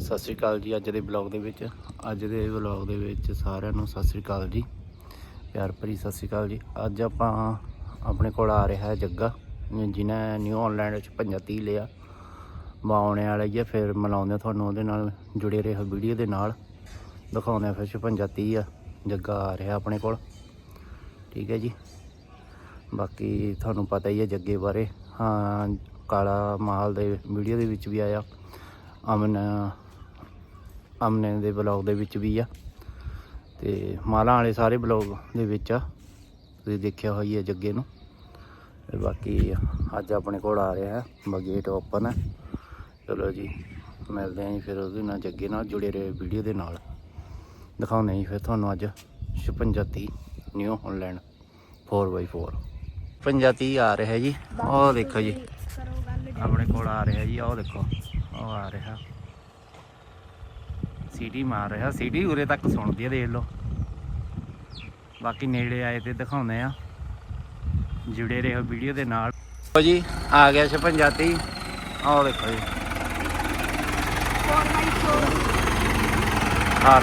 ਸਤਿ ਸ਼੍ਰੀ ਅਕਾਲ ਜੀ ਅੱਜ ਦੇ ਬਲੌਗ ਦੇ ਵਿੱਚ। ਅੱਜ ਦੇ ਬਲੌਗ ਦੇ ਵਿੱਚ ਸਾਰਿਆਂ ਨੂੰ ਸਤਿ ਸ਼੍ਰੀ ਅਕਾਲ ਜੀ। ਪਿਆਰ ਭਰੀ ਸਤਿ ਸ਼੍ਰੀ ਅਕਾਲ ਜੀ। ਅੱਜ ਆਪਾਂ ਆਪਣੇ ਕੋਲ ਆ ਰਿਹਾ ਜੱਗਾ, ਜਿਹਨੇ ਨਿਊ ਆਨਲਾਈਨ ਵਿੱਚ 35 ਲਿਆ। ਮਾਉਣੇ ਵਾਲਾ ਹੀ ਆ, ਫਿਰ ਮਿਲਾਉਂਦੇ ਆ ਤੁਹਾਨੂੰ ਉਹਦੇ ਨਾਲ, ਜੁੜੇ ਰਹੋ ਵੀਡੀਓ ਦੇ ਨਾਲ। ਦਿਖਾਉਂਦੇ ਆ ਫਿਰ 55 ਆ, ਜੱਗਾ ਆ ਰਿਹਾ ਆਪਣੇ ਕੋਲ। ਠੀਕ ਹੈ ਜੀ। ਬਾਕੀ ਤੁਹਾਨੂੰ ਪਤਾ ਹੀ ਹੈ ਜੱਗੇ ਬਾਰੇ। ਹਾਂ, ਕਾਲਾ ਮਾਲ ਦੇ ਵੀਡੀਓ ਦੇ ਵਿੱਚ ਵੀ ਆਇਆ। ਅਮਨ ਅਮਨੇ ਦੇ ਬਲੌਗ ਦੇ ਵਿੱਚ ਵੀ ਆ। ਤੇ ਮਾਲਾਂ ਵਾਲੇ ਸਾਰੇ ਬਲੌਗ ਦੇ ਵਿੱਚ ਆ। ਤੁਸੀਂ ਦੇਖਿਆ ਹੋਈ ਹੈ ਜੱਗੇ ਨੂੰ। ਬਾਕੀ ਅੱਜ ਆਪਣੇ ਕੋਲ ਆ ਰਿਹਾ ਹੈ। ਬਗੇਟ ਓਪਨ ਹੈ। ਚਲੋ ਜੀ, ਮਿਲਦੇ ਆਂ ਜੀ ਫਿਰ ਉਹਦੇ ਨਾਲ, ਜੱਗੇ ਨਾਲ ਜੁੜੇ ਰਹੇ ਵੀਡੀਓ ਦੇ ਨਾਲ। ਦਿਖਾਉਂਦੇ ਆਂ ਜੀ ਫਿਰ ਤੁਹਾਨੂੰ ਅੱਜ। 56 ਨਿਊ ਹਾਲੈਂਡ 4x4 ਪੰਜਾਤੀ ਆ ਰਿਹਾ ਜੀ। ਉਹ ਦੇਖੋ ਜੀ। ਆਪਣੇ ਕੋਲ ਆ ਰਿਹਾ ਜੀ ਉਹ ਦੇਖੋ। ਉਹ ਆ ਰਿਹਾ। ਸੀਟੀ ਮਾਰ ਰਿਹਾ। ਸੀਟੀ ਉਰੇ ਤੱਕ ਸੁਣਦੀ ਆ ਦੇਖ ਲਓ। ਬਾਕੀ ਨੇੜੇ ਆਏ ਤੇ ਦਿਖਾਉਂਦੇ ਆ। ਜੁੜੇ ਰਹੋ ਵੀਡੀਓ ਦੇ ਨਾਲ। ਲਓ ਜੀ ਆ ਗਿਆ ਪੰਜਾਤੀ ਉਹ ਦੇਖੋ ਜੀ। ਆ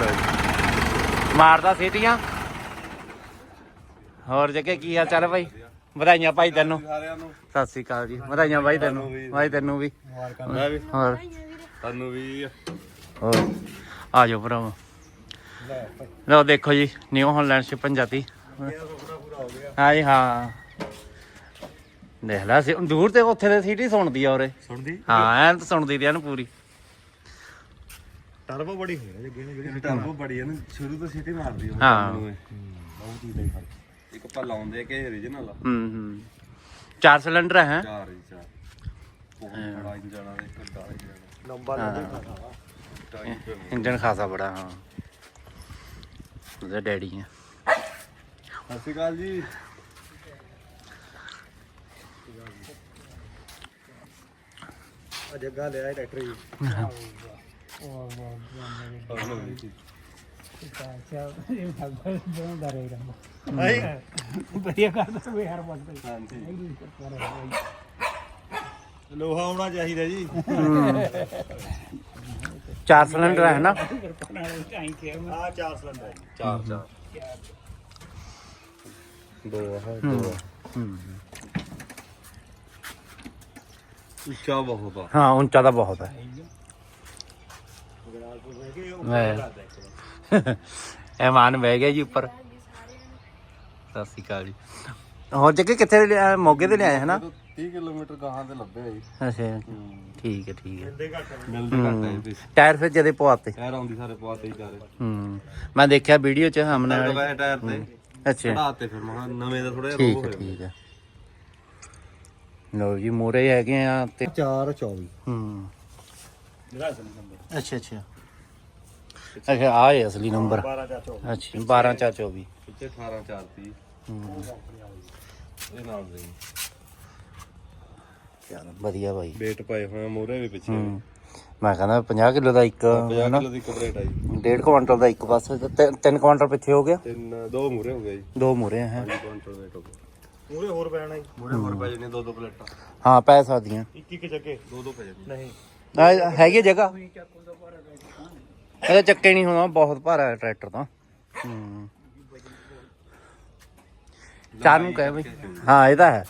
ਮਾਰਦਾ ਸੀਟੀਆਂ। ਹੋਰ ਜੱਗੇ ਕੀ ਹਾਲ ਚਾਲ ਹੈ ਭਾਈ ਵਧਾਈਆਂ ਭਾਈ ਤੈਨੂੰ। ਸਤਿ ਸ੍ਰੀ ਅਕਾਲ ਜੀ। ਵਧਾਈਆਂ ਭਾਈ ਤੈਨੂੰ। ਭਾਈ ਤੈਨੂੰ ਵੀ। ਹੋਰ। ਤੁਹਾਨੂੰ ਵੀ। ਹੋਰ। ਆ ਜਾਓ ਭਰਾਵਾ। ਲਓ ਦੇਖੋ ਜੀ ਨਿਊ ਹਾਲੈਂਡ ਚ ਪੰਜਾਬੀ। ਹਾਂ ਜੀ ਹਾਂ। ਦੇਖ ਲੈ ਸੀ ਦੂਰ ਤੇ ਉੱਥੇ ਦੇ ਸੀਟੀ ਸੁਣਦੀ ਆ ਉਰੇ। ਸੁਣਦੀ? ਹਾਂ ਐਨ ਤਾਂ ਸੁਣਦੀ ਦੀ ਐਨ ਪੂਰੀ। ਟਰਬੋ ਬੜੀ ਹੋਈ ਹੈ ਜਿਹੜੀ ਜਿਹੜੀ ਟਰਬੋ ਬੜੀ ਹੈ ਨਾ ਸ਼ੁਰੂ ਤੋਂ ਸਿੱਟੀ ਮਾਰਦੀ ਉਹ ਹਾਂ। ਬਹੁਤ ਹੀ ਦਾ ਫ਼ਰਕ। ਇੱਕ ਆਪਾਂ ਲਾਉਂਦੇ ਕਿ origignal ਆ। ਹੂੰ ਹੂੰ। ਚਾਰ ਸਿਲੰਡਰ ਹੈ? ਚਾਰ ਹੀ ਚਾਰ। ਬਹੁਤ ਬੜਾ ਇੰਜਣ ਆ ਦੇ। ਵੱਡਾ ਇੰਜਣ ਨੰਬਰ ਟਾਈਮ ਇੰਜਨ ਖਾਸਾ ਬੜਾ ਹਾਂ। ਉਹਦਾ ਡੈਡੀ ਹੈ ਸਤਿ ਸ਼੍ਰੀ ਅਕਾਲ ਜੀ। ਜੱਗਾ ਲਿਆ ਟਰੈਕਟਰ ਜੀ। ਹਾਂਜੀ। ਲੋਹਾ ਆਉਣਾ ਚਾਹੀਦਾ ਜੀ। ਚਾਰ ਸਿਲੰਡਰ ਹੈ ਨਾ। ਆ ਚਾਰ ਸਿਲੰਡਰ ਚਾਰ ਚਾਰ। ਦੋ ਹੈ ਦੋ ਹੂੰ ਉੱਚਾ ਬਹੁਤ ਆ। ਹਾਂ ਉੱਚਾ ਤਾਂ ਬਹੁਤ ਹੈ। ਇਹ ਮਾਨ ਬਹਿ ਗਿਆ ਜੀ ਉੱਪਰ। ਸਤਿ ਸ਼੍ਰੀ ਅਕਾਲ ਜੀ। ਹੋਰ ਜੱਗੇ ਕਿੱਥੇ ਮੋਗੇ ਤੇ ਲਿਆਏ ਹਨਾ 30 ਕਿਲੋਮੀਟਰ ਗਾਹਾਂ ਤੇ ਲੱਭਿਆ ਜੀ। ਅੱਛਾ ਠੀਕ ਹੈ ਠੀਕ ਹੈ। ਮਿਲਦੇ ਘੱਟ ਹੈ। ਤੇ ਟਾਇਰ ਫਿਰ ਜਦੇ ਪਵਾਤੇ? ਟਾਇਰ ਆਉਂਦੀ ਸਾਰੇ ਪਵਾਤੇ ਹੀ ਚਾਰੇ ਹੂੰ। ਮੈਂ ਦੇਖਿਆ ਵੀਡੀਓ ਚ ਹਮਨੇ ਵਾਲੀ। ਟਾਇਰ ਤੇ। ਅੱਛਾ। ਚੜਾਤੇ ਫਿਰ ਮੈਂ ਨਵੇਂ ਦਾ ਥੋੜਾ ਜਿਹਾ ਠੀਕ ਰੋਹ ਹੈ ਹੋਇਆ ਠੀਕ ਹੈ। ਲੋ ਜੀ ਮੂਰੇ ਹੈਗੇ ਆ ਤੇ 4 24 ਹੂੰ। ਅੱਛਾ ਅੱਛਾ। ਅੱਛਾ ਆ ਹੈ ਅਸਲੀ ਨੰਬਰ। 12 4 24 ਅੱਛਾ 12 4 24 ਪਿੱਛੇ 18 4 30 ਹੂੰ। ਇਹ ਨਾਲ ਦੇ। ਚਲ ਵਧੀਆ ਬਾਈ। ਵੇਟ ਪਾਏ ਹੋਏ ਆ ਮੋਰੇ ਵੀ ਪਿੱਛੇ। ਹੂੰ। ਮੈਂ ਕਹਿੰਦਾ 50 ਕਿਲੋ ਦਾ ਇੱਕ 50 ਹਨਾ? ਕਿਲੋ ਦੀ ਕਪਰੇਟ ਆਈ ਡੇਢ ਕੁਆਂਟਲ ਦਾ ਇੱਕ ਪਾਸੇ ਤੇ ਤਿੰਨ- ਤਿੰਨ ਕੁਆਂਟਲ ਪਿੱਛੇ ਹੋ ਗਿਆ? ਤਿੰਨ ਦੋ ਮੂਰੇ ਹੋ ਗਏ ਜੀ। ਦੋ ਮੂਰੇ ਹੈ? 5 ਕੁਇੰਟਲ ਵੇਟ ਹੋ ਗਿਆ ਮੂਰੇ ਹੋਰ ਪੈਣਾ ਜੀ। ਮੂਰੇ ਹੋਰ ਪੈ ਜਾਣੇ ਦੋ ਦੋ ਪਲੇਟਾਂ। ਹਾਂ ਪੈ ਸਕਦੀਆਂ। ਇੱਕ ਇੱਕ ਜੱਗੇ। ਦੋ ਦੋ ਪੈ ਜਾਣੇ ਨਹੀਂ। ਆ ਹੈਗੀ ਜਗ੍ਹਾ? ਇਹਦਾ ਚੱਕੇ ਨਹੀਂ ਹੋਣਾ ਬਹੁਤ ਭਾਰਾ ਹੈ ਟਰੈਕਟਰ ਤਾਂ। ਹੂੰ। ਚਾਰ ਨੂੰ ਕਹੇ ਬਈ। ਹਾਂ ਇਹਦਾ ਹੈ।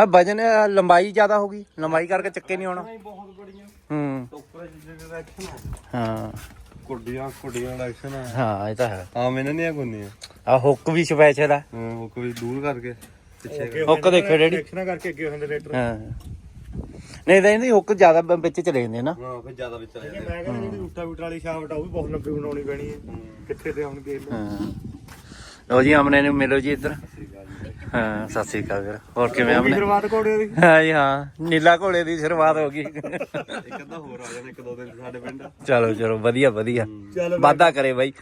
ਆ ਵਜਨ ਲੰਬਾਈ ਜ਼ਿਆਦਾ ਹੋ ਗਈ। ਲੰਬਾਈ ਕਰਕੇ ਚੱਕੇ ਨਹੀਂ ਹੋਣਾ ਬਹੁਤ ਬੜੀਆਂ। ਹੂੰ। ਉੱਪਰ ਜਿਹੜੇ ਐਕਸ਼ਨ ਹਾਂ। ਕੁੱਡੀਆਂ ਕੁੱਡੀਆਂ ਦਾ ਐਕਸ਼ਨ ਆ। ਹਾਂ ਇਹ ਤਾਂ ਹੈ। ਆਮ ਇਹਨਾਂ ਦੀਆਂ ਗੁੰਨੀਆਂ। ਆ ਹੁੱਕ ਵੀ ਸਪੈਸ਼ਲ ਹੈ ਹਾਂ ਉਹ ਕੋਈ ਦੂਰ ਕਰਕੇ ਪਿੱਛੇ ਹੁੱਕ ਦੇਖੋ ਡੈਡੀ ਐਕਸ਼ਨਾਂ ਕਰਕੇ ਅੱਗੇ ਹੁੰਦੇ ਰੇਟਰ ਹਾਂ। ਨਹੀਂ ਤਾਂ ਇਹਦੀ ਹੁੱਕ ਜ਼ਿਆਦਾ ਵਿੱਚ ਚਲੇ ਜਾਂਦੇ ਨਾ। ਹਾਂ ਫਿਰ ਜ਼ਿਆਦਾ ਵਿੱਚ ਆ ਜਾਂਦੇ ਮੈਂ ਕਹਿੰਦਾ ਜਿਹੜੀ ਰੂਟਾ ਬੂਟਾ ਵਾਲੀ ਸ਼ਾਫਟ ਆ ਉਹ ਵੀ ਬਹੁਤ ਲੰਬੀ ਬਣਾਉਣੀ ਪੈਣੀ ਹੈ। ਕਿੱਥੇ ਤੇ ਹੁਣ ਗੇਮ ਹਾਂ। ਲਓ ਜੀ ਆਮਨੇ ਨੂੰ ਮਿਲੋ ਜੀ ਇੱਧਰ। ਹਾਂ ਸਤਿ ਸ੍ਰੀ ਅਕਾਲ ਵੀਰ। ਹੋਰ ਕਿਵੇਂ ਆਮਨੇ ਸ਼ੁਰੂਆਤ ਕੋੜੇ ਦੀ? ਹਾਂ ਜੀ ਹਾਂ। ਨੀਲਾ ਘੋੜੇ ਦੀ ਸ਼ੁਰੂਆਤ ਹੋ ਗਈ। ਇੱਕ ਅੱਧਾ ਹੋਰ ਆ ਜਾਣਾ ਇੱਕ ਦੋ ਦਿਨ ਸਾਡੇ ਪਿੰਡ। ਚਲੋ ਚਲੋ ਵਧੀਆ ਵਧੀਆ। ਵਾਦਾ ਕਰੇ ਬਾਈ।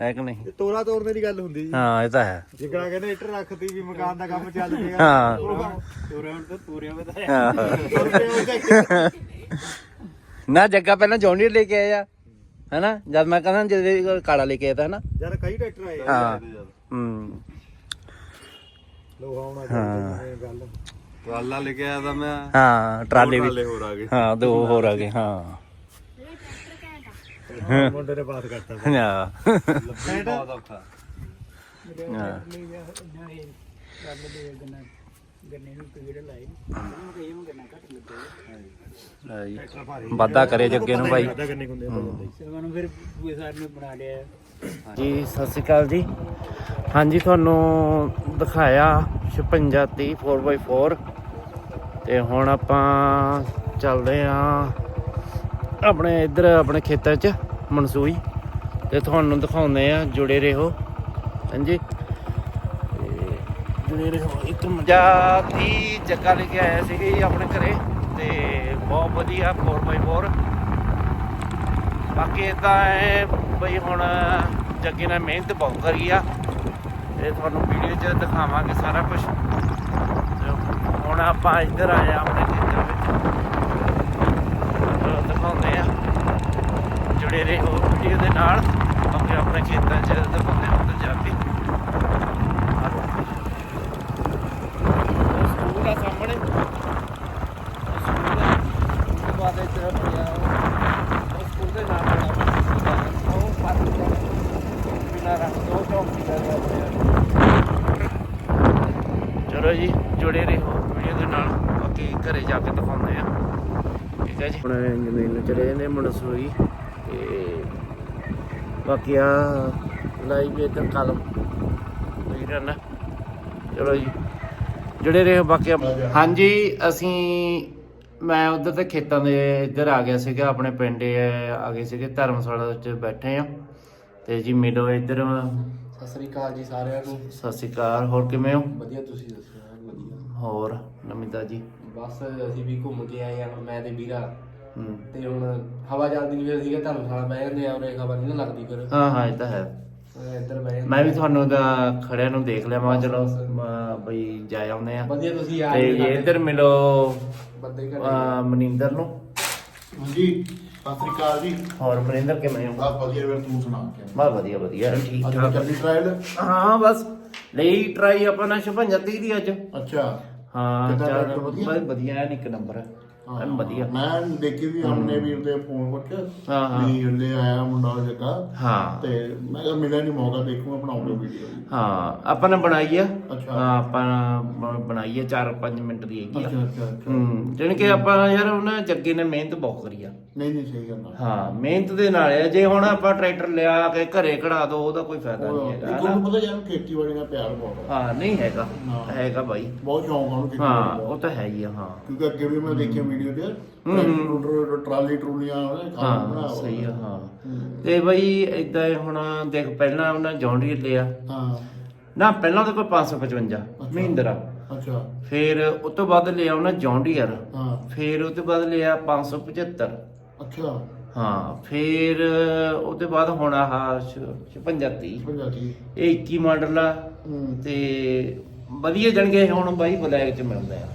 ਹੈ ਕਿ ਨਹੀਂ? ਤੋਰਾ ਤੋੜਨੇ ਦੀ ਗੱਲ ਹੁੰਦੀ ਜੀ। ਹਾਂ ਇਹ ਤਾਂ ਹੈ। ਜਿਗੜਾ ਕਹਿੰਦੇ ਇੱਟ ਰੱਖਤੀ ਵੀ ਮਕਾਨ ਦਾ ਕੰਮ ਚੱਲ ਪਿਆ। ਹਾਂ। ਤੋਰੇ ਹੁਣ ਤਾਂ ਨਾ ਜੱਗਾ ਪਹਿਲਾਂ ਜੌਂਡੀਅਰ ਲੈ ਕੇ ਆਇਆ। ਹੈਨਾ? ਜਦ ਮੈਂ ਕਹਿੰਦਾ ਜਦ ਕਾਲਾ ਲੈ ਕੇ ਆਇਆ ਤਾਂ ਹੈਨਾ? ਯਾਰ ਕਈ ਟਰੈਕਟਰ ਆਏ ਆ। ਹਾਂ। ਹੂੰ। ਲੋਹਾ ਆਉਣਾ ਹਾਂ। ਚਾਹੀਦਾ ਇਹ ਗੱਲ। ਟਰਾਲਾ ਲੈ ਕੇ ਆਇਆ ਤਾਂ ਮੈਂ। ਹਾਂ ਟਰਾਲੇ ਵੀ ਟਰਾਲੇ ਹੋਰ ਆ ਗਏ। ਹਾਂ ਦੋ ਹੋਰ ਆ ਗਏ ਹਾਂ। ਮੁੰਡੇ ਨੇ ਬਾਤ ਕਰਤਾ ਹਾਂ। ਬਹੁਤ ਔਖਾ। ਹਾਂ। ਲਈ ਗਿਆ ਨਾ ਇਹ ਰੱਬ ਦੇ ਗੰਨਾ ਗੰਨੇ ਨੂੰ ਪੀੜ ਲਾਏ ਉਹਨੂੰ ਕਹੀ ਮੈਂ ਗੰਨਾ ਘੱਟ ਲੱਗਿਆ ਲੈ ਜੀ। ਵਾਦਾ ਕਰੇ ਜੱਗੇ ਨੂੰ ਭਾਈ। ਪਤਾ ਕਿੰਨੇ ਹੁੰਦੇ ਆ ਬੰਦੇ ਸਲਮਾਨ ਨੂੰ ਫਿਰ ਬੂਏ ਸਾਰ ਨੇ ਬਣਾ ਲਿਆ। ਜੀ, ਸਤਿ ਸ਼੍ਰੀ ਅਕਾਲ ਜੀ। ਹਾਂਜੀ, ਤੁਹਾਨੂੰ ਦਿਖਾਇਆ 56 30 4x4 ਤੇ ਹੁਣ ਆਪਾਂ ਚੱਲਦੇ ਆ ਆਪਣੇ ਇੱਧਰ, ਆਪਣੇ ਖੇਤਾਂ 'ਚ, ਮਨਸੂਈ। ਤੇ ਤੁਹਾਨੂੰ ਦਿਖਾਉਂਦੇ ਆ ਜੁੜੇ ਰਹੋ। ਹਾਂਜੀ। ਤੇ ਜੁੜੇ ਰਹੋ, ਇੱਕ ਮਜ਼ਾਕ ਦੀ ਜੱਗਾ ਲੈ ਕੇ ਆਇਆ ਸੀਗੇ ਜੀ ਆਪਣੇ ਘਰੇ, ਤੇ ਬਹੁਤ ਵਧੀਆ 4x4 ਬਾਕੀ ਇਦਾਂ ਹੈ ਬਈ ਹੁਣ ਜੱਗੇ ਨਾਲ ਮਿਹਨਤ ਬਹੁਤ ਕਰੀ ਆ। ਤੇ ਤੁਹਾਨੂੰ ਵੀਡੀਓ 'ਚ ਦਿਖਾਵਾਂਗੇ ਸਾਰਾ ਕੁਝ ਹੁਣ ਆਪਾਂ ਇੱਧਰ ਆਏ ਆ ਆਪਣੇ ਖੇਤਾਂ ਵਿੱਚ। ਤੁਹਾਨੂੰ ਦਿਖਾਉਂਦੇ ਆ। ਜੁੜੇ ਰਹੋ ਵੀਡੀਓ ਦੇ ਨਾਲ ਬਾਕੀ ਆਪਣੇ ਖੇਤਾਂ 'ਚ ਦਿਖਾਉਂਦੇ ਆ ਉੱਧਰ ਜਾ ਕੇ ਉਹ ਸਕੂਲ ਆ ਸਾਹਮਣੇ ਉਹ ਸਕੂਲ ਆ ਉਸ ਤੋਂ ਬਾਅਦ ਇੱਧਰ ਪਿਆ ਉਹ ਸਕੂਲ ਦੇ ਨਾਮ ਬੜਾ ਉਹ ਪਾਰਕ ਬਿਨਾ ਰੰਗ ਦੋ ਚੌਂਕੀ ਦਾ ਚਲੋ ਜੀ ਜੁੜੇ ਰਹੋ ਵੀਡੀਓ ਦੇ ਨਾਲ। ਬਾਕੀ ਘਰੇ ਜਾ ਕੇ ਦਿਖਾਉਂਦੇ ਆ। ਠੀਕ ਹੈ ਜੀ। ਹੁਣ ਜ਼ਮੀਨ ਨੂੰ ਚਲੇ ਜਾਂਦੇ ਮਨਸੂਈ ਤੇ ਬਾਕੀ ਆ ਲਾਈਵ ਇੱਧਰ ਕਲਮ। ਨਹੀਂ ਰਹਿਣਾ ਚਲੋ ਜੀ ਜੁੜੇ ਰਹੋ ਬਾਕੀ ਆਪ- ਹਾਂਜੀ ਅਸੀਂ ਮੈਂ ਉਧਰ ਤੇ ਖੇਤਾਂ ਦੇ ਇੱਧਰ ਆ ਗਿਆ ਸੀਗਾ ਆਪਣੇ ਪਿੰਡ ਆ ਗਏ ਸੀਗੇ ਧਰਮਸ਼ਾਲਾ ਵਿੱਚ ਬੈਠੇ ਆ। ਤੇ ਜੀ ਮਿਲੋ ਇੱਧਰ। ਸਤਿ ਸ੍ਰੀ ਅਕਾਲ ਜੀ ਸਾਰਿਆਂ ਨੂੰ। ਸਤਿ ਸ਼੍ਰੀ ਅਕਾਲ ਹੋਰ ਕਿਵੇਂ ਹੋ? ਵਧੀਆ ਤੁਸੀਂ ਦੱਸੋ? ਹੋਰ ਨਮਿਤਾ ਜੀ? ਬਸ ਅਸੀਂ ਵੀ ਘੁੰਮ ਕੇ ਆਏ ਆ ਮੈਂ ਤੇ ਵੀਰਾ। ਹੂੰ। ਤੇ ਹੁਣ ਹਵਾ ਚੱਲਦੀ ਨਹੀਂ ਫਿਰ ਸੀਗਾ ਧਰਮਸ਼ਾਲਾ ਬਹਿ ਜਾਂਦੇ ਆ ਉਰੇ ਹਵਾ ਨਹੀਂ ਨਾ ਲੱਗਦੀ ਫਿਰ। ਹਾਂ ਹਾਂ ਇਹ ਤਾਂ ਹੈ। ਅਹ ਇੱਧਰ ਬਹਿ ਜਾਂਦੇ ਮੈਂ ਵੀ ਤੁਹਾਨੂੰ ਦਾ ਖੜਿਆਂ ਨੂੰ ਦੇਖ ਲਿਆ ਮੈਂ ਕਿਹਾ ਚਲੋ ਬਈ ਜਾ ਆਉਂਦੇ ਆ। ਵਧੀਆ ਤੁਸੀਂ ਆ ਤੇ ਗਏ ਜੀ ਇੱਧਰ ਮਿਲੋ ਬੰਦੇ ਘਰੇ। ਅਹ, ਮਨਿੰਦਰ ਨੂੰ। ਹਾਂਜੀ ਸਤਿ ਸ੍ਰੀ ਅਕਾਲ ਜੀ। ਹੋਰ ਮਨਿੰਦਰ ਕਿਵੇਂ ਹੋ? ਬਸ ਵਧੀਆ ਫਿਰ ਤੂੰ ਸੁਣਾ ਕੇ ਬਸ ਵਧੀਆ ਵਧੀਆ ਠੀਕ ਅੱਜ ਠਾਕ। ਚੱਲੀ ਟ੍ਰਾਇਲ ਹਾਂ ਬਸ ਲਈ ਟਰਾਈ ਆਪਾਂ ਨਾ 56 ਦੀ ਅੱਜ। ਅੱਛਾ। ਹਾਂ ਕਿੱਦਾਂ ਚੱਲ tractor ਵਧੀਆ? ਬਸ ਵਧੀਆ ਐਨ ਇੱਕ ਨੰਬਰ ਐਨ ਵਧੀਆ। ਮੈਂ ਦੇਖੀ ਵੀ ਹਮਨੇ ਵੀ ਉਹਦੇ ਫੋਨ ਵਿੱਚ ਹਾਂ, ਹਾਂ। ਵੀ ਲੈ ਆਇਆ ਮੁੰਡਾ ਜੱਗਾ ਹਾਂ। ਤੇ ਮੈਂ ਕਿਹਾ ਮਿਲਿਆ ਨਹੀਂ ਮੌਕਾ ਦੇਖੂਗਾ ਬਣਾਉਂਗਾ ਵੀਡੀਓ ਹਾਂ ਆਪਾਂ ਨੇ ਬਣਾਈ ਆ। ਅੱਛਾ। ਹਾਂ ਆਪਾਂ ਬ- ਬਣਾਈ ਆ 4-5 ਮਿੰਟ ਦੀ ਹੈਗੀ ਆ। ਅੱਛਾ ਅੱਛਾ ਅੱਛਾ। ਹੂੰ ਜਾਣੀ ਕਿ ਆਪਾਂ ਯਾਰ ਉਹਨਾਂ ਜੱਗੇ ਨੇ ਮਿਹਨਤ ਬਹੁਤ ਕਰੀ ਆ। ਨਹੀਂ ਨਹੀਂ ਸਹੀ ਗੱਲ ਆ। ਹਾਂ ਮਿਹਨਤ ਦੇ ਨਾਲ ਆ। ਜੇ ਹੁਣ ਆਪਾਂ ਟਰੈਕਟਰ ਲਿਆ ਕੇ ਘਰੇ ਖੜਾ ਦੋ ਉਹਦਾ ਕੋਈ ਫਾਇਦਾ ਨਹੀਂ ਹੈਗਾ। ਇੱਕ ਹਨਾ? ਉਹਨੂੰ ਪਤਾ ਯਾਰ ਖੇਤੀਬਾੜੀ ਦਾ ਪਿਆਰ ਬਹੁਤ ਆ। ਹਾਂ ਨਹੀਂ ਹੈਗਾ। ਹਾਂ। ਹੈਗਾ ਬਾਈ। ਬਹੁਤ ਸ਼ੌਂਕ ਆ ਉਹਨੂੰ ਹਾਂ ਖੇਤੀਬਾੜੀ ਉਹ ਤਾਂ ਹੈ ਹੀ ਆ ਹਾਂ। ਕਿਉਂਕਿ ਅੱਗੇ ਵੀ ਮੈਂ ਦੇਖਿਆ ਵੀਡੀਓ ਤੇ ਹੂੰ, ਹੂੰ। ਟਰਾਲੀ ਟਰੂਲੀਆਂ ਉਹਨੇ ਕੰਮ ਬਣਾਇਆ ਹਾਂ ਸਹੀ ਆ ਹਾਂ। ਹੂੰ। ਤੇ ਬਈ ਇਦਾਂ ਹੁਣ ਦੇਖ ਪਹਿਲਾਂ ਉਹਨਾਂ ਜੌਂਡੀ ਲਿਆ ਹਾਂ। ਨਾ ਪਹਿਲਾਂ ਤਾਂ ਕੋਈ 555 ਮਹਿੰਦਰਾ। ਅੱਛਾ। ਫਿਰ ਉਸ ਤੋਂ ਬਾਅਦ ਲਿਆ ਉਹਨਾਂ ਜੌਂਡੀਅਰ ਹਾਂ। ਫਿਰ ਉਹ ਤੋਂ ਬਾਅਦ ਲਿਆ 575 ਅੱਛਾ। ਹਾਂ ਫਿਰ ਤੋਂ ਬਾਅਦ ਹੁਣ ਆਹ 56 ਪੰਜਾਬੀ ਇਹ 21 ਮਾਡਲ ਆ। ਤੇ ਵਧੀਆ ਜਣਗੇ ਹੁਣ ਬਾਈ ਬਲੈਕ ਚ ਮਿਲਦੇ ਆ।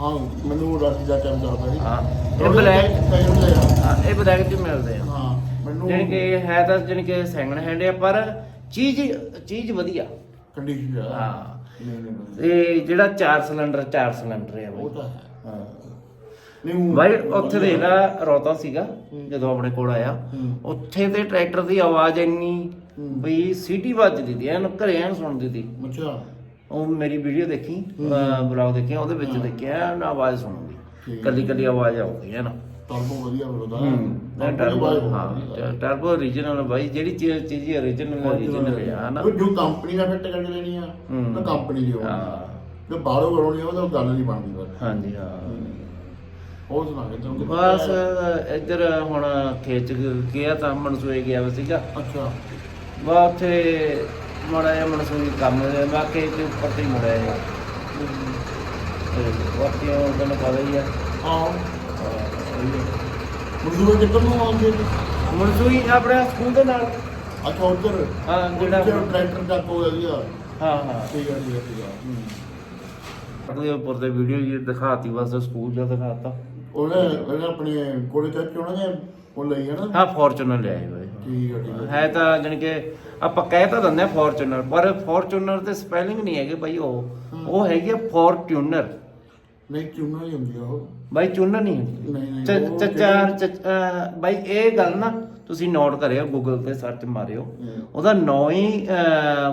ਹਾਂ ਮੈਨੂੰ ਰਾਤੀ ਦਾ ਟਾਈਮ ਦੱਸਦਾ ਸੀ ਹਾਂ ਇਹ ਬਲੈਕ। ਹਾਂ, ਇਹ ਬਲੈਕ ਚ ਮਿਲਦੇ ਆ। ਹਾਂ ਮੈਨੂੰ ਜਾਣੀ ਕਿ ਹੈ ਤਾਂ ਜਾਣੀ ਕਿ ਸੈਕਿੰਡ ਹੈਂਡ ਆ ਪਰ ਚੀਜ਼ ਚੀਜ਼ ਵਧੀਆ। ਕੰਡੀਸ਼ਨ ਆ। ਹਾਂ। ਨਹੀਂ ਨਹੀਂ। ਤੇ ਜਿਹੜਾ 4 ਸਿਲੰਡਰ 4 ਸਿਲੰਡਰ ਹੈ ਉਹ ਬਾਈ ਤਾਂ ਹੈ। ਹਾਂ। ਨਹੀਂ ਬਾਈ ਉੱਥੇ ਦੇਖ ਲੈ ਰੌਤਾ ਸੀਗਾ ਜਦੋਂ ਆਪਣੇ ਕੋਲ ਆਇਆ ਹੂੰ। ਉੱਥੇ ਤੇ ਟਰੈਕਟਰ ਦੀ ਆਵਾਜ਼ ਇੰਨੀ। ਬਈ ਸੀਟੀ ਵੱਜਦੀ ਦੀ ਐਨ ਘਰੇ ਐਨ ਸੁਣਦੀ ਦੀ ਅੱਛਾ। ਉਹ ਮੇਰੀ ਵੀਡੀਓ ਦੇਖੀ ਬਲੌਗ ਦੇਖਿਆ ਉਹਦੇ ਵਿੱਚ ਦੇਖਿਆ ਨਾ ਆਵਾਜ਼ ਸੁਣੂਗੀ ਠੀਕ। ਕੱਲੀ ਕੱਲੀ ਆਵਾਜ਼ ਆਉਂਦੀ ਹੈ ਨਾ। ਟਰਬੋ ਵਧੀਆ ਮਿਲਦਾ ਹੂੰ। ਟਰਬੋ ਹਾਂ ਟਰਬੋ origignal ਬਾਈ ਜਿਹੜੀ ਚੀਜ਼ ਚੀਜ਼ origignal origignal ਹੈ ਨਾ ਉਹ ਜੋ ਕੰਪਨੀ ਦਾ ਫਿੱਟ ਕਰਕੇ ਲੈਣੀ ਆ। ਤਾਂ ਕੰਪਨੀ ਦੀ ਹੋਣੀ ਹਾਂ। ਤੇ ਬਾਹਰੋਂ ਕਰਾਉਣੀ ਆ ਉਹ ਤਾਂ ਗੱਲ ਨਹੀਂ ਬਣਦੀ ਬਸ। ਹਾਂਜੀ ਹਾਂ। ਹੋਰ ਸੁਣਾ ਕੇ ਤੈਨੂੰ ਕਿੱਥੇ ਬਸ? ਇੱਧਰ ਹੁਣ ਖੇਚ ਗਿਆ ਤਾਂ ਮਨਸੂਏ ਗਿਆ ਸੀਗਾ। ਅੱਛਾ। ਵਾ ਉੱਥੇ ਮਾੜਾ ਜਿਹਾ ਮਨਸੂਈ ਕੰਮ ਦੇ ਖੇਤ ਦੇ ਉੱਪਰ ਤੇ ਮੁੜਿਆ ਹੈ। ਤੇ ਬਾਕੀ ਉਹ ਤੈਨੂੰ ਪਤਾ ਹੀ ਆ। ਹਾਂ। ਮਜ਼ਦੂਰ ਕਿੱਧਰ ਨੂੰ ਆਉਂਦੇ ਨੇ? ਮਨਸੂਈ ਆਪਣੇ ਸਕੂਲ ਦੇ ਨਾਲ। ਅੱਛਾ ਉੱਧਰ? ਹਾਂ ਜਿਹੜਾ ਟਰੈਕਟਰ ਚੱਕ ਹੋ ਗਿਆ ਹਾਂ ਹਾਂ। ਠੀਕ ਆ ਠੀਕ ਠੀਕ ਆ। ਉਹਦੇ ਉੱਪਰ ਤੇ ਵੀਡੀਓ ਜੀ ਦਿਖਾਤੀ ਬਸ ਸਕੂਲ ਦਾ ਦਿਖਾਤਾ। ਉਹਨੇ ਉਹਨੇ ਆਪਣੇ ਕੋਲੇ ਚੱਕ ਕੇ ਉਹਨਾਂ ਨੇ ਉਹ ਲਈ ਹੈ ਨਾ? ਹਾਂ ਫੋਰਚੂਨਰ ਲਿਆਏ ਹੋਏ ਠੀਕ ਆ ਠੀਕ ਆ। ਹੈ ਤਾਂ ਜਾਣੀ ਕਿ ਆਪਾਂ ਕਹਿ ਤਾਂ ਦਿੰਦੇ ਆ ਫੋਰਚੂਨਰ ਪਰ ਫੋਰਚੂਨਰ ਤੇ ਸਪੈਲਿੰਗ ਨਹੀਂ ਹੈਗੇ ਭਾਈ ਉਹ। ਉਹ ਹੈਗੀ ਆ ਫੋਰਟੂਨਰ ਨਹੀਂ ਚੁਣਾ ਹੀ ਹੁੰਦੀ ਆ ਉਹ। ਬਾਈ ਚੁੰਨ ਨਹੀਂ ਹੁੰਦੀ। ਨਹੀਂ ਨਹੀਂ ਚ- ਉਹ ਚ- ਚਾਰ ਚ- ਅਹ ਬਾਈ ਇਹ ਗੱਲ ਨਾ ਤੁਸੀਂ ਨੋਟ ਕਰਿਓ ਗੂਗਲ ਤੇ ਸਰਚ ਮਾਰਿਓ। ਉਹਦਾ ਨਾਂ ਹੀ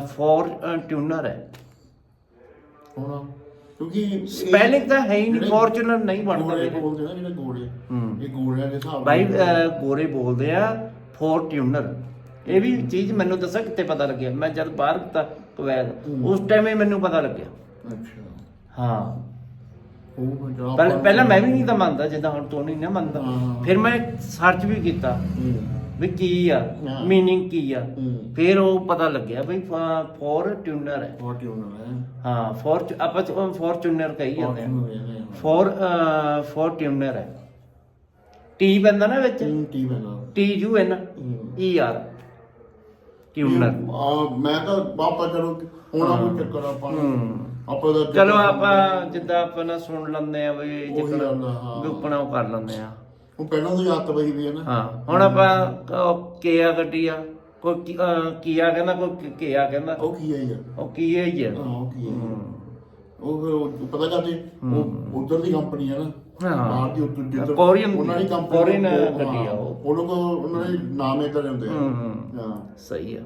ਫੋਰ ਟਿਊਨਰ ਹੈ। ਹੁਣ ਕਿਉਂਕਿ ਇਹ ਸਪੈਲਿੰਗ ਤਾਂ ਹੈ ਹੀ ਨਹੀਂ ਜਿਹੜੇ ਫੋਰਚੂਨਰ ਨਹੀਂ ਬਣਦਾ ਗੋਲੇ ਵੀਰੇ। ਬੋਲਦੇ ਨਾ ਜਿਹੜੇ ਗੋਲੇ ਹੂੰ। ਇਹ ਗੋਲਿਆਂ ਦੇ ਹਿਸਾਬ ਬਾਈ ਨਾਲ ਅਹ, ਗੋਰੇ ਬੋਲਦੇ ਆ ਫੋਰਟਿਊਨਰ ਇਹ ਵੀ ਚੀਜ਼ ਮੈਨੂੰ ਦੱਸਾਂ ਕਿੱਥੇ ਪਤਾ ਲੱਗਿਆ? ਮੈਂ ਜਦ ਬਾਹਰ ਕੀਤਾ ਕੁਵੈਤ। ਹੂੰ। ਉਸ ਟਾਈਮ ਹੀ ਮੈਨੂੰ ਪਤਾ ਲੱਗਿਆ। ਅੱਛਾ। ਹਾਂ। ਉਹ ਪੰਜਾਬ ਪਹਿਲਾਂ ਪਹਿਲਾਂ ਮੈਂ ਵੀ ਨਹੀਂ। ਤਾਂ ਮੰਨਦਾ ਜਿੱਦਾਂ ਹੁਣ ਤੂੰ ਨਹੀਂ ਨਾ ਮੰਨਦਾ। ਹਾਂ। ਫਿਰ ਮੈਂ ਸਰਚ ਵੀ ਕੀਤਾ ਹੂੰ। ਵੀ ਕੀ ਆ ਹਾਂ। ਮੀਨਿੰਗ ਕੀ ਆ। ਹੂੰ। ਫਿਰ ਉਹ ਪਤਾ ਲੱਗਿਆ ਵੀ ਫੋਰਟਿਊਨਰ ਹੈ। ਫੋਰਟਿਊਨਰ ਹੈ। ਹਾਂ ਫੋਰ ਆਪਾਂ ਫੋਰਚੂਨਰ ਕਹੀ ਜਾਂਦੇ ਆ। ਫੋਰਟਿਊਨਰ ਹੈ ਫੋਰ ਫੋਰਟਿਊਨਰ ਹੈ। ਟੀ ਪੈਂਦਾ ਨਾ ਵਿੱਚ? ਟੀ ਟੀ ਬਣਾ ਟੀ ਯੂ ਐਨ ਹੂੰ। ਈ ਆਰ ਟਿਊਨਰ ਆ ਮੈਂ ਤਾਂ ਬਾਪਾ ਚਲੋ ਹੋਣਾ ਕੋਈ ਚੱਕਰ ਆਪਾਂ ਨੂੰ। ਹੂੰ। ਆਪਾਂ ਦਾ ਚਲੋ ਆਪਾਂ ਜਿੱਦਾਂ ਆਪਾਂ ਨਾ ਸੁਣ ਲੈਂਦੇ ਆ ਵੀ ਜਿੱਕਣਾ ਆ, ਉਕਣਾ ਉਹ ਕਰ ਲੈਂਦੇ ਆ ਉਹ ਪਹਿਲਾਂ ਤੋਂ ਹੱਥ ਪਈ ਵੀ ਹੈ ਨਾ। ਹਾਂ ਹੁਣ ਆਪਾਂ ਕੀਆ ਗੱਡੀ ਆ ਕੋਈ ਕੀਆ ਕਹਿੰਦਾ ਕੋਈ ਕੀਆ ਕਹਿੰਦਾ। ਉਹ ਕੀ ਹੈ ਯਾਰ ਉਹ ਕੀਆ ਹੀ ਆ। ਹਾਂ ਉਹ ਕੀ ਹੈ ਹੂੰ। ਉਹ ਫਿਰ ਪਤਾ ਕਰਦੇ ਉਹ ਉਧਰ ਦੀ ਕੰਪਨੀ ਹੈ ਨਾ। ਹਾਂ। ਬਾਹਰ ਦੀ ਉੱਧਰ ਜਿੱਧਰ ਕੋਰੀਅਨ ਉਹਨਾਂ ਦੀ ਕੰਪਨੀ ਕੋਰੀਅਨ ਗੱਡੀ ਆ ਉਹ। ਲੋਕ ਉਹਨਾਂ ਦੇ ਨਾਮ ਇਦਾਂ ਦੇ ਹੁੰਦੇ ਆ। ਹਾਂ। ਸਹੀ ਆ।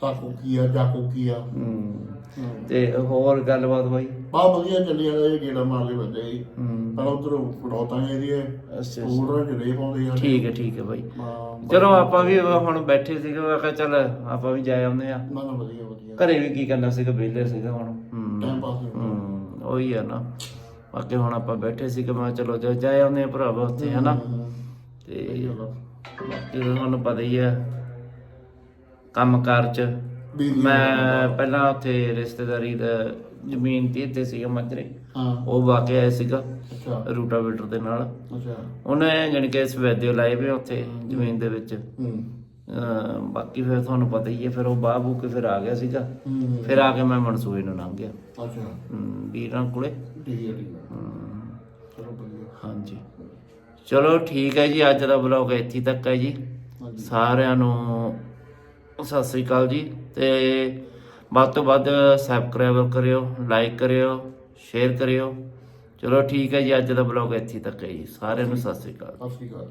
ਸਾਕੂ ਕੀ ਆ ਜਾਕੂ ਕੀ ਆ। ਹੂੰ। ਹਾਂ। ਤੇ ਹੋਰ ਗੱਲਬਾਤ ਬਾਈ? ਬਹੁਤ ਵਧੀਆ ਚੱਲੀ ਜਾਂਦਾ ਇਹ ਗੇੜਾ ਮਾਰ ਕੇ ਬੰਦੇ ਜੀ। ਹੂੰ। ਪਰ ਉਧਰ ਫੜੌਤਾਂ ਏਰੀਆ ਅੱਛਾ, ਅੱਛਾ। ਸਕੂਟਰਾਂ ਚ ਰੇ ਪਾਉਂਦੇ ਆ। ਠੀਕ ਹੈ ਠੀਕ ਹੈ ਬਾਈ। ਹਾਂ, ਚਲੋ ਆਪਾਂ ਵੀ ਹੁਣ ਬੈਠੇ ਸੀਗੇ ਮੈਂ ਕਿਹਾ ਚੱਲ ਆਪਾਂ ਵੀ ਜਾ ਆਉਂਦੇ ਆ ਨਾ ਨਾ ਵਧੀਆ ਵਧੀਆ। ਘਰੇ ਵੀ ਕੀ ਕਰਨਾ ਸੀਗਾ ਵਿਹਲੇ ਸੀਗਾ ਹੁਣ। ਹੂੰ। ਹੂੰ ਉਹੀ ਆ ਨਾ। ਬਾਕੀ ਹੁਣ ਆਪਾਂ ਬੈਠੇ ਸੀਗੇ ਮੈਂ ਕਿਹਾ ਚਲੋ ਜਾ ਜਾ ਆਉਂਦੇ ਆ ਭਰਾਵਾ ਉੱਥੇ ਹਨਾ ਹੂੰ। ਤੇ ਸਹੀ ਗੱਲ ਆ। ਬਾਕੀ ਤਾਂ ਤੁਹਾਨੂੰ ਪਤਾ ਹੀ ਆ ਕੰਮ ਕਾਰ ਚ ਮੈਂ ਪਹਿਲਾਂ ਉੱਥੇ ਰਿਸ਼ਤੇਦਾਰੀ ਦਾ ਜ਼ਮੀਨ ਤੇ ਇੱਥੇ ਸੀਗਾ ਮੱਜਰੇ। ਹਾਂ। ਉਹ ਵਾਕਿਆ ਆਇਆ ਸੀਗਾ ਅੱਛਾ। ਰੂਟਾਵੇਟਰ ਦੇ ਨਾਲ। ਅੱਛਾ। ਉਹਨੇ ਜਾਣੀ ਕਿ ਸਵੇਦੇ ਲਾਏ ਵੀ ਉੱਥੇ ਜ਼ਮੀਨ ਦੇ ਵਿੱਚ। ਹੂੰ। ਬਾਕੀ ਫਿਰ ਤੁਹਾਨੂੰ ਪਤਾ ਹੀ ਹੈ ਫਿਰ ਉਹ ਬਾਹੂ ਕੇ ਫਿਰ ਆ ਗਿਆ ਸੀਗਾ। ਹੂੰ। ਫਿਰ ਆ ਕੇ ਮੈਂ ਮਨਸੂਏ ਨੂੰ ਲੰਘ ਗਿਆ। ਅੱਛਾ। ਵੀਰਾਂ ਕੋਲੇ। ਠੀਕ ਹੈ ਠੀਕ ਹਾਂਜੀ। ਚਲੋ ਠੀਕ ਹੈ ਜੀ ਅੱਜ ਦਾ ਬਲੌਗ ਇੱਥੇ ਤੱਕ ਹੈ ਜੀ। ਸਾਰਿਆਂ ਨੂੰ ਸਤਿ ਸ੍ਰੀ ਅਕਾਲ ਜੀ, ਤੇ ਵੱਧ ਤੋਂ ਵੱਧ ਸਬਸਕ੍ਰਾਈਬਰ ਕਰਿਓ ਲਾਈਕ ਕਰਿਓ ਸ਼ੇਅਰ ਕਰਿਓ। ਚਲੋ ਠੀਕ ਹੈ ਜੀ, ਅੱਜ ਦਾ ਬਲੌਗ ਇੱਥੇ ਤੱਕ ਹੈ ਜੀ। ਸਾਰਿਆਂ ਨੂੰ ਸਤਿ ਸ੍ਰੀ ਅਕਾਲ। ਸਤਿ ਸ਼੍ਰੀ ਅਕਾਲ।